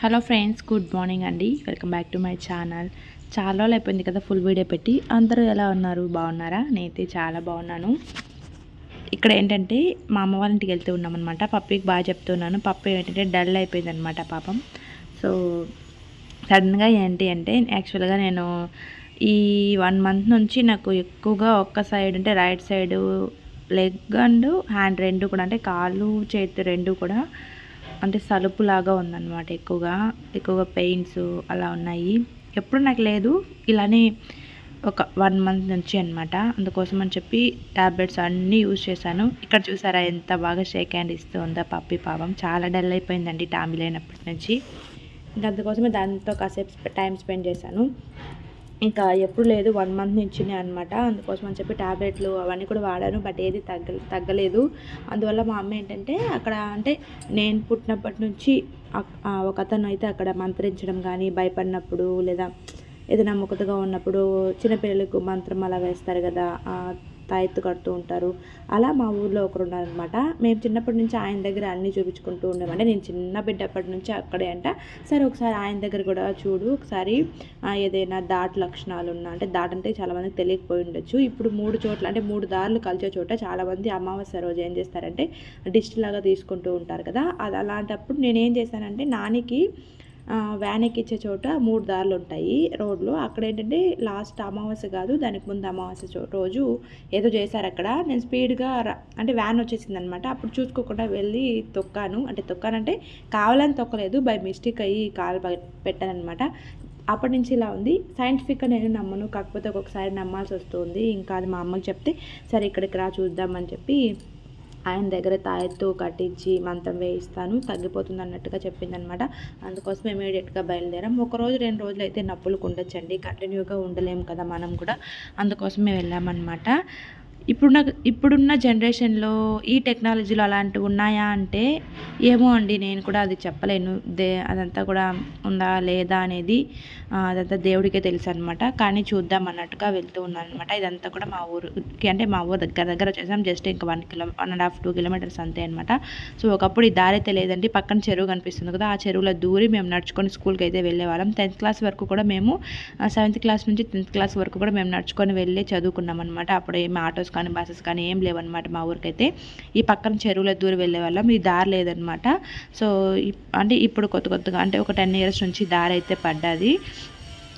Hello friends good morning అండి. Welcome back to my channel. చాలా రోజులు అయిపోయింది కదా ఫుల్ వీడియో పెట్టి. అందరూ ఎలా ఉన్నారు? బాగున్నారా? నేనైతే చాలా బాగున్నాను. ఇక్కడ ఏంటంటే మా అమ్మ వాళ్ళ ఇంటికి వెళ్తూ ఉన్నామన్నమాట పప్పికి బాగా చెప్తున్నాను. పప్పు ఏంటంటే డల్ అయిపోయింది అనమాట పాపం. సో సడన్గా ఏంటి అంటే యాక్చువల్గా నేను ఈ వన్ మంత్ నుంచి నాకు ఎక్కువగా ఒక్క సైడ్ అంటే right side leg and hand రెండు కూడా అంటే కాళ్ళు చేతి రెండు కూడా అంటే సలుపు లాగా ఉందన్నమాట ఎక్కువగా. ఎక్కువగా పెయిన్స్ అలా ఉన్నాయి. ఎప్పుడు నాకు లేదు. ఇలానే ఒక వన్ మంత్ నుంచి అనమాట అందుకోసం అని చెప్పి ట్యాబ్లెట్స్ అన్నీ యూజ్ చేశాను. ఇక్కడ చూసారా ఎంత బాగా షేక్ హ్యాండ్ ఇస్తూ ఉందో పప్పి పాపం. చాలా డల్ అయిపోయిందండి టామిల్ అయినప్పటి నుంచి. ఇంకా అందుకోసమే దాంతో కాసేపు టైం స్పెండ్ చేశాను. ఇంకా ఎప్పుడు లేదు వన్ మంత్ నుంచినే అనమాట అందుకోసం అని చెప్పి ట్యాబ్లెట్లు అవన్నీ కూడా వాడాను బట్ ఏది తగ్గ తగ్గలేదు. అందువల్ల మా అమ్మ ఏంటంటే అక్కడ అంటే నేను పుట్టినప్పటి నుంచి ఒక అతను అయితే అక్కడ మంత్రించడం కానీ భయపడినప్పుడు లేదా ఏదైనా ముఖతగా ఉన్నప్పుడు చిన్నపిల్లలకు మంత్రం అలా వేస్తారు కదా తాయెత్తు కడుతూ ఉంటారు. అలా మా ఊర్లో ఒకరు ఉన్నారనమాట మేము చిన్నప్పటి నుంచి ఆయన దగ్గర అన్నీ చూపించుకుంటూ ఉండేమంటే నేను చిన్న బిడ్డప్పటి నుంచి అక్కడే అంట. సరే ఒకసారి ఆయన దగ్గర కూడా చూడు. ఒకసారి ఏదైనా దాట్ లక్షణాలు ఉన్నా అంటే దాట్ అంటే చాలామందికి తెలియకపోయి ఉండొచ్చు. ఇప్పుడు మూడు చోట్ల అంటే మూడు దారులు కలిసే చోట చాలామంది అమావాస్య రోజు ఏం చేస్తారంటే డిస్ట్ లాగా తీసుకుంటూ ఉంటారు కదా. అది అలాంటప్పుడు నేను ఏం చేశానంటే నానికి వ్యాన్ ఎక్కించే చోట మూడు దారులు ఉంటాయి. రోడ్లు అక్కడ ఏంటంటే లాస్ట్ అమావాస్య కాదు దానికి ముందు అమావాస్య రోజు ఏదో చేశారు అక్కడ. నేను స్పీడ్గా అంటే వ్యాన్ వచ్చేసింది అనమాట అప్పుడు చూసుకోకుండా వెళ్ళి తొక్కాను. అంటే తొక్కానంటే కావాలని తొక్కలేదు. బై మిస్టేక్ అయ్యి కాలు పెట్టాను అనమాట అప్పటి నుంచి ఇలా ఉంది. సైంటిఫిక్గా నేను నమ్మను. కాకపోతే ఒక్కొక్కసారి నమ్మాల్సి వస్తుంది. ఇంకా అది మా అమ్మకి చెప్తే సరే ఇక్కడికి రా చూద్దామని చెప్పి ఆయన దగ్గర తాయెత్తు కట్టించి మంత్రం వేయిస్తాను తగ్గిపోతుంది అన్నట్టుగా చెప్పిందనమాట అందుకోసం ఇమీడియట్గా బయలుదేరాం. ఒకరోజు రెండు రోజులు అయితే నొప్పులు ఉండొచ్చండి కంటిన్యూగా ఉండలేము కదా మనం కూడా. అందుకోసం మేము వెళ్ళామన్నమాట. ఇప్పుడున్న ఇప్పుడున్న జనరేషన్లో ఈ టెక్నాలజీలు అలాంటివి ఉన్నాయా అంటే ఏమో అండి నేను కూడా అది చెప్పలేను. దే అదంతా కూడా ఉందా లేదా అనేది అదంతా దేవుడికే తెలుసు అనమాట కానీ చూద్దాం అన్నట్టుగా వెళ్తూ ఉన్నాను అనమాట ఇదంతా కూడా మా ఊరికి అంటే మా ఊరు దగ్గర దగ్గర వచ్చేసాం. జస్ట్ ఇంకా one kilo one and half two kilometres అంతే అనమాట సో ఒకప్పుడు ఈ దారి అయితే లేదండి. పక్కన చెరువు కనిపిస్తుంది కదా ఆ చెరువులో దూరి మేము నడుచుకొని స్కూల్కి అయితే వెళ్ళేవాళ్ళం టెన్త్ క్లాస్ వరకు కూడా మేము సెవెంత్ క్లాస్ నుంచి టెన్త్ క్లాస్ వరకు కూడా మేము నడుచుకొని వెళ్ళి చదువుకున్నాం అనమాట అప్పుడు ఏమి ఆటోస్ కానీ బస్సెస్ కానీ ఏం లేవన్నమాట మా ఊరికైతే. ఈ పక్కన చెరువులో దూరం వెళ్ళే వాళ్ళం. ఈ దారి లేదనమాట సో అంటే ఇప్పుడు కొత్త కొత్తగా అంటే ఒక టెన్ ఇయర్స్ నుంచి దారి అయితే పడ్డది.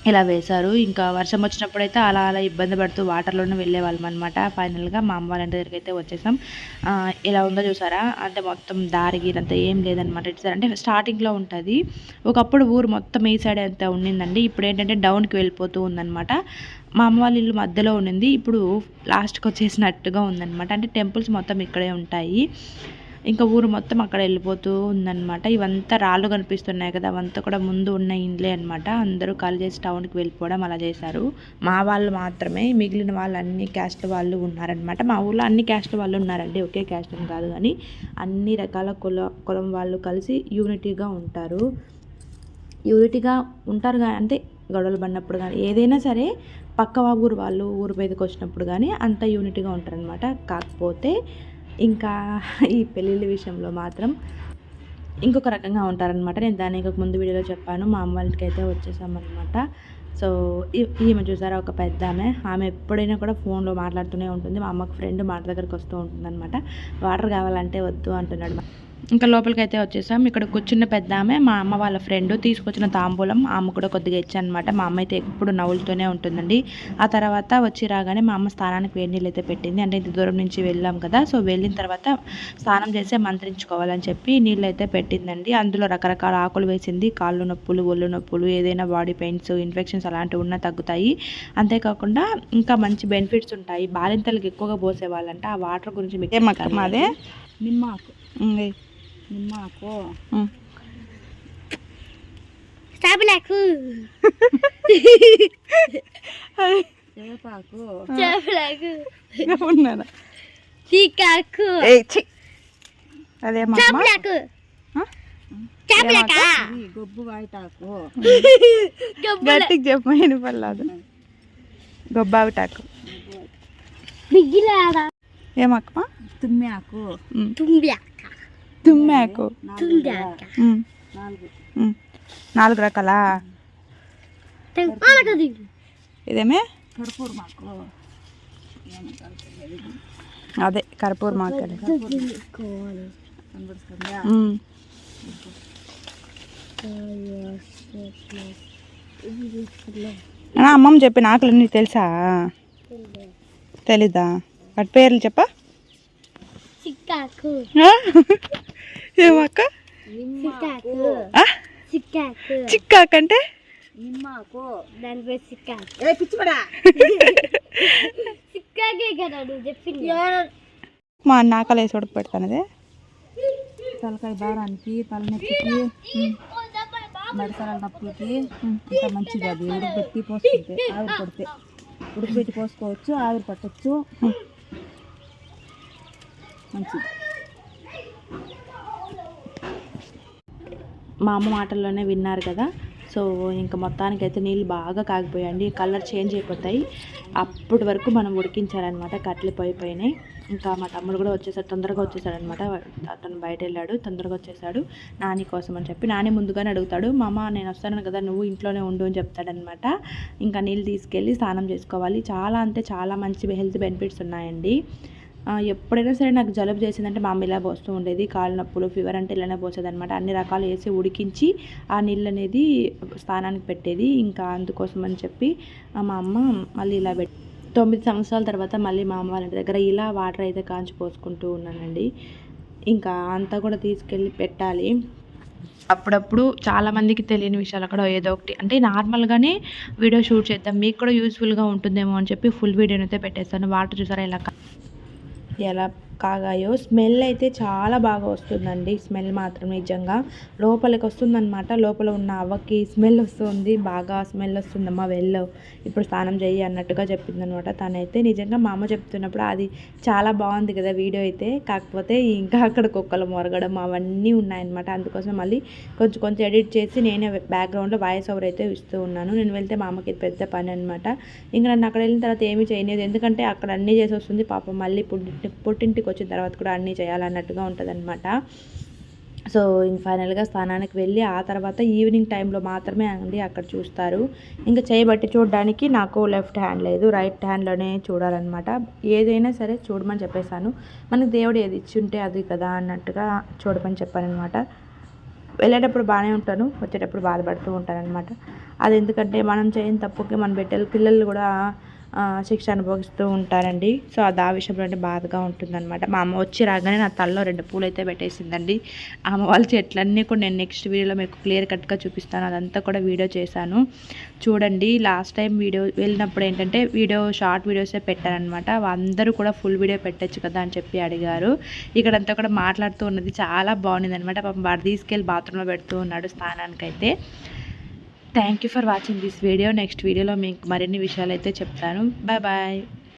ఇలా వేశారు. ఇంకా వర్షం వచ్చినప్పుడు అయితే అలా అలా ఇబ్బంది పడుతూ వాటర్లోనే వెళ్ళే వాళ్ళం అనమాట ఫైనల్గా మా అమ్మ వాళ్ళ దగ్గరికి అయితే వచ్చేసాం. ఎలా ఇలా ఉందో చూసారా? అంటే మొత్తం దారి గీరంతా ఏం లేదనమాట ఇటు అంటే స్టార్టింగ్లో ఉంటుంది. ఒకప్పుడు ఊరు మొత్తం ఈ సైడ్ అంతా ఉండిందండి. ఇప్పుడు ఏంటంటే డౌన్కి వెళ్ళిపోతూ ఉందన్నమాట. మా అమ్మ వాళ్ళ ఇల్లు మధ్యలో ఉండింది. ఇప్పుడు లాస్ట్కి వచ్చేసినట్టుగా ఉందన్నమాట. అంటే టెంపుల్స్ మొత్తం ఇక్కడే ఉంటాయి. ఇంకా ఊరు మొత్తం అక్కడ వెళ్ళిపోతూ ఉందన్నమాట. ఇవంతా రాళ్ళు కనిపిస్తున్నాయి కదా అవంతా కూడా ముందు ఉన్న ఇండ్లే అనమాట అందరూ కాల్ చేసి టౌన్కి వెళ్ళిపోవడం అలా చేశారు. మా వాళ్ళు మాత్రమే మిగిలిన వాళ్ళు అన్ని క్యాస్ట్ వాళ్ళు ఉన్నారనమాట మా ఊళ్ళో అన్ని క్యాస్ట్ వాళ్ళు ఉన్నారండి ఒకే క్యాస్ట్ అని కాదు కానీ అన్ని రకాల కుల కులం వాళ్ళు కలిసి యూనిటీగా ఉంటారు. యూనిటీగా ఉంటారు కానీ అంటే గొడవలు పడినప్పుడు కానీ ఏదైనా సరే పక్క ఊరు వాళ్ళు ఊరు మీదకి వచ్చినప్పుడు కానీ అంత యూనిట్గా ఉంటారనమాట కాకపోతే ఇంకా ఈ పెళ్ళిళ్ళ విషయంలో మాత్రం ఇంకొక రకంగా ఉంటారనమాట నేను దాని ఇంకొక ముందు వీడియోలో చెప్పాను. మా అమ్మ వాళ్ళకి అయితే వచ్చేసామన్నమాట. సో ఈమె చూసారా? ఒక పెద్ద ఆమె. ఆమె ఎప్పుడైనా కూడా ఫోన్లో మాట్లాడుతూనే ఉంటుంది. మా అమ్మకు ఫ్రెండ్ మాట దగ్గరికి వస్తూ ఉంటుందన్నమాట. వాటర్ కావాలంటే వద్దు అంటున్నాడు ఇంకా లోపలికి అయితే వచ్చేసాం. ఇక్కడ కూర్చున్న పెద్ద ఆమె మా అమ్మ వాళ్ళ ఫ్రెండ్ తీసుకొచ్చిన తాంబూలం ఆమె కూడా కొద్దిగా ఇచ్చానమాట. మా అమ్మ అయితే ఎప్పుడు నవ్వులుతూనే ఉంటుందండి. ఆ తర్వాత వచ్చి రాగానే మా అమ్మ స్నానానికి వేడి నీళ్ళు అయితే పెట్టింది. అంటే ఇంత దూరం నుంచి వెళ్ళాం కదా సో వెళ్ళిన తర్వాత స్నానం చేసే మంత్రించుకోవాలని చెప్పి నీళ్ళు అయితే పెట్టిందండి. అందులో రకరకాల ఆకులు వేసింది. కాళ్ళు నొప్పులు ఒళ్ళు నొప్పులు ఏదైనా బాడీ పెయిన్స్ ఇన్ఫెక్షన్స్ అలాంటివి ఉన్నా తగ్గుతాయి. అంతేకాకుండా ఇంకా మంచి బెనిఫిట్స్ ఉంటాయి. బాలింతలకు ఎక్కువగా పోసేవాళ్ళంట. ఆ వాటర్ గురించి మీకు ఏమక్క మాదే నిమ్మాకు. ఉంది. నిమ్మాకు ఉమ్. చేపలకు. వేపాకు చేపలకు ఉన్నారా చీకాకు ఏయ్, ఛీ. అదేమమ్మా చేపలకు. ఆ? చేపలక. ఇది గొబ్బు వాయిటాకు. గట్టికి చెప్పు వినపడలేదు. గొబ్బావిటాకు. బిగిలాడ ఏమక్క? తుమ్మాకు ఉమ్. తుంబ్యాక తుమ్మాకు. నాలుగు రకాలా? ఇదేమే? కర్పూర మాకు. అదే కర్పూర్ మాకలే అమ్మమ్మ చెప్పిన ఆకులు నీకు తెలుసా తెలీదా? వాటి పేర్లు చెప్పా? సిక్కాకు ఆ? ఏమక్క సిక్కాకు ఆ? సిక్కాకు చిక్కాకంటే నిమ్మాకు దాని పేరు సిక్కాకు ఏ పిచ్చిపడా సిక్కాకే కదా నువ్వు చెప్పింది. మా అన్న ఆకలి వేసి ఉడక పెడతానదే. తలకాయ భారానికి తలనొప్పికి మడిసల నొప్పులకి ఇంకా మంచిది అది. ఉడకబెట్టి పోసుకుంటే ఆవిరి పడితే ఉడకబెట్టి పోసుకోవచ్చు ఆవిరి పట్టచ్చు. మంచిది. మా అమ్మ మాటల్లోనే విన్నారు కదా. సో ఇంకా అయితే నీళ్ళు బాగా కాగిపోయాయండి. కలర్ చేంజ్ అయిపోతాయి. అప్పటి వరకు మనం ఉడికించాలన్నమాట. కట్టెలు పోయిపోయినాయి ఇంకా మా తమ్ముడు కూడా వచ్చేసాడు. తొందరగా వచ్చేసాడనమాట అతను బయట వెళ్ళాడు. తొందరగా వచ్చేసాడు. నాని కోసం అని చెప్పి నాని ముందుగానే అడుగుతాడు. మామ నేను వస్తాను కదా. నువ్వు ఇంట్లోనే ఉండు అని చెప్తాడనమాట ఇంకా నీళ్ళు తీసుకెళ్ళి స్నానం చేసుకోవాలి. చాలా అంటే చాలా మంచి హెల్త్ బెనిఫిట్స్ ఉన్నాయండి. ఎప్పుడైనా సరే నాకు జలుబు చేసిందంటే మా అమ్మ ఇలా పోస్తూ ఉండేది. కాళ్ళ నొప్పులు ఫీవర్ అంటే ఇలానే పోసేది అనమాట అన్ని రకాలు వేసి ఉడికించి ఆ నీళ్ళు అనేది స్నానానికి పెట్టేది. ఇంకా అందుకోసం అని చెప్పి ఆ మా అమ్మ మళ్ళీ ఇలా పెట్టి తొమ్మిది సంవత్సరాల తర్వాత మళ్ళీ మా అమ్మ వాళ్ళ దగ్గర ఇలా వాటర్ అయితే కాంచి పోసుకుంటూ ఉన్నానండి. ఇంకా అంతా కూడా తీసుకెళ్ళి పెట్టాలి. అప్పుడప్పుడు చాలామందికి తెలియని విషయాలు అక్కడ ఏదో ఒకటి. అంటే నార్మల్గానే వీడియో షూట్ చేద్దాం మీకు కూడా యూస్ఫుల్గా ఉంటుందేమో అని చెప్పి ఫుల్ వీడియోనైతే అయితే పెట్టేస్తాను. వాటర్ చూసారా ఇలా ఎలా కాగాయో స్మెల్ అయితే చాలా బాగా వస్తుందండి. స్మెల్ మాత్రం నిజంగా లోపలికి వస్తుందన్నమాట. లోపల ఉన్న అవ్వకి స్మెల్ వస్తుంది. బాగా స్మెల్ వస్తుందమ్మా వెళ్ళు. ఇప్పుడు స్నానం చెయ్యి అన్నట్టుగా చెప్పిందనమాట తనైతే నిజంగా మా అమ్మ చెప్తున్నప్పుడు అది చాలా బాగుంది కదా వీడియో అయితే. కాకపోతే ఇంకా అక్కడ కుక్కలు మొరగడం అవన్నీ ఉన్నాయన్నమాట. అందుకోసం మళ్ళీ కొంచెం కొంచెం ఎడిట్ చేసి నేనే బ్యాక్గ్రౌండ్లో వాయిస్ ఓవర్ అయితే ఇస్తూ ఉన్నాను. నేను వెళ్తే మా అమ్మకి పెద్ద పని అనమాట ఇంకా నన్ను అక్కడ వెళ్ళిన తర్వాత ఏమీ చేయలేదు. ఎందుకంటే అక్కడ అన్నీ చేసి వస్తుంది. పాపం మళ్ళీ పుట్టింటి పుట్టింటికి వచ్చిన తర్వాత కూడా అన్నీ చేయాలన్నట్టుగా ఉంటుందన్నమాట. సో ఇంక ఫైనల్గా స్థానానికి వెళ్ళి ఆ తర్వాత ఈవినింగ్ టైంలో మాత్రమే అండి అక్కడ చూస్తారు. ఇంకా చేయబట్టి చూడడానికి నాకు లెఫ్ట్ హ్యాండ్ లేదు రైట్ హ్యాండ్లోనే చూడాలన్నమాట. ఏదైనా సరే చూడమని చెప్పేశాను. మనకి దేవుడు ఏది ఇచ్చి ఉంటే అది కదా అన్నట్టుగా చూడమని చెప్పానమాట వెళ్ళేటప్పుడు బాగానే ఉంటాను వచ్చేటప్పుడు బాధపడుతూ ఉంటాను అనమాట అది ఎందుకంటే మనం చేయని తప్పుకి మన బిడ్డలు పిల్లలు కూడా శిక్ష అనుభవిస్తూ ఉంటారండి. సో అది ఆ విషయంలో అంటే బాధగా ఉంటుందన్నమాట. మా అమ్మ వచ్చి రాగానే నా తలలో రెండు పూలు అయితే పెట్టేసిందండి ఆమె వాళ్ళ చెట్లన్నీ కూడా నేను నెక్స్ట్ వీడియోలో మీకు క్లియర్ కట్గా చూపిస్తాను. అదంతా కూడా వీడియో చేశాను. చూడండి లాస్ట్ టైం వీడియో వెళ్ళినప్పుడు ఏంటంటే వీడియో షార్ట్ వీడియోసే పెట్టారనమాట అందరూ కూడా ఫుల్ వీడియో పెట్టచ్చు కదా అని చెప్పి అడిగారు. ఇక్కడంతా కూడా మాట్లాడుతూ ఉన్నది చాలా బాగుంది అనమాట పాపం వాడు తీసుకెళ్ళి బాత్రూంలో పెడుతూ ఉన్నాడు స్నానానికైతే. Thank you for watching this video next వీడియోలో మీకు మరిన్ని విషయాలు అయితే చెప్తాను. Bye bye